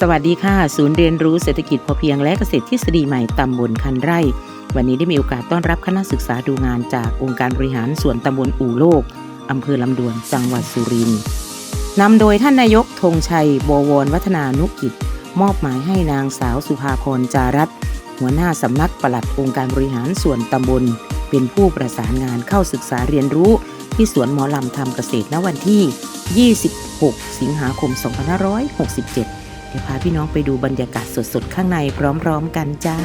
สวัสดีค่ะ ศูนย์เรียนรู้เศรษฐกิจพอเพียงและเกษตรทฤษฎีใหม่ตำบลคันไร่ วันนี้ได้มีโอกาสต้อนรับคณะศึกษาดูงานจากองค์การบริหารส่วนตำบลอู่โลกอำเภอลำดวนจังหวัดสุรินทร์นำโดยท่านนายกธงชัยบวรวัฒนานุกิจ มอบหมายให้นางสาวสุภาพรจารัตหัวหน้าสำนักปลัดองค์การบริหารส่วนตำบล เป็นผู้ประสานงานเข้าศึกษาเรียนรู้ ที่สวนหมอลำทำเกษตรณวันที่ 26 สิงหาคม 2567 ดี๋ยวพาพี่น้องไปดูบรรยากาศสดๆ ข้างในพร้อมๆกันจ้า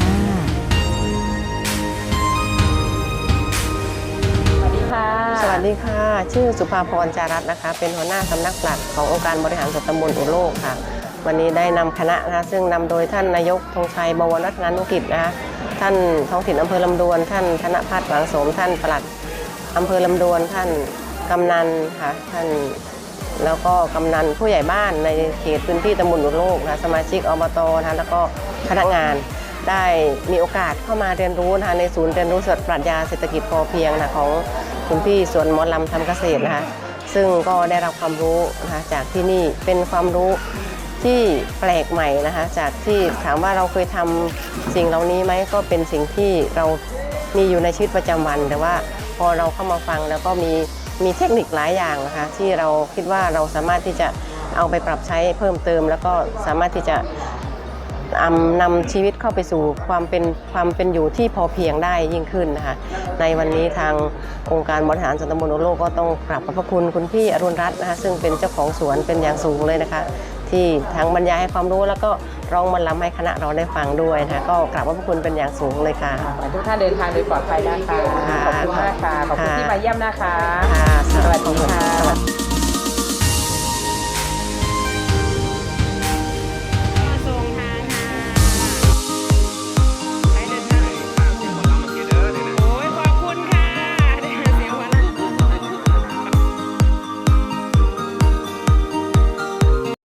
สวัสดีค่ะ สวัสดีค่ะ ชื่อสุภาพรจารัตน์นะคะ เป็นหัวหน้าสำนักปลัดขององค์การบริหารส่วนตำบลอุโลกค่ะ วันนี้ได้นำคณะนะคะซึ่งนำโดยท่านนายกธงชัยบวรรัตนานุกิจนะคะท่านท้องถิ่นอำเภอลำดวน ท่านธนพัฒน์หวังโสม ท่านปลัดอำเภอลำดวน ท่านกำนันค่ะ ท่าน แล้วก็กำนันผู้ใหญ่บ้านในเขตพื้นที่ตำบลอุโลกนะสมาชิกอบตนะคะแล้วก็พนักงานได้มีโอกาสเข้ามาเรียนรู้นะคะในศูนย์เรียนรู้สวนปรัชญาเศรษฐกิจพอเพียงนะของคุณพี่สวนมอลำทำเกษตรนะคะซึ่งก็ได้รับความรู้นะคะจากที่นี่เป็นความรู้ที่แปลกใหม่นะคะจากที่ถามว่าเราเคยทำสิ่งเหล่านี้ไหมก็เป็นสิ่งที่เรามีอยู่ในชีวิตประจำวัน แต่ว่าพอเราเข้ามาฟังแล้วก็มี มีเทคนิคหลายอย่างนะคะที่เราคิดว่าเราสามารถที่จะเอาไปปรับใช้เพิ่มเติม แล้วก็สามารถที่จะ นำนำชีวิตเข้าไปสู่ความเป็นความเป็นอยู่ที่พอเพียงได้ยิ่งขึ้นนะคะในวันนี้ทางองค์การบริหารส่วนตำบลโอโลกก็ต้องกราบขอบพระคุณคุณพี่อรุณรัตน์นะคะซึ่งเป็นเจ้าของสวนเป็นอย่างสูงเลยนะคะ ที่ทั้งบรรยายให้ความรู้แล้วก็ร้องบรรลำให้คณะเราได้ฟังด้วยนะคะก็กราบขอบพระคุณเป็นอย่างสูงเลยค่ะขอให้ทุกท่านเดินทางโดยปลอดภัยนะคะค่ะขอบคุณมากค่ะขอบคุณค่ะที่มาเยี่ยมนะคะค่ะสวัสดีค่ะสวัสดี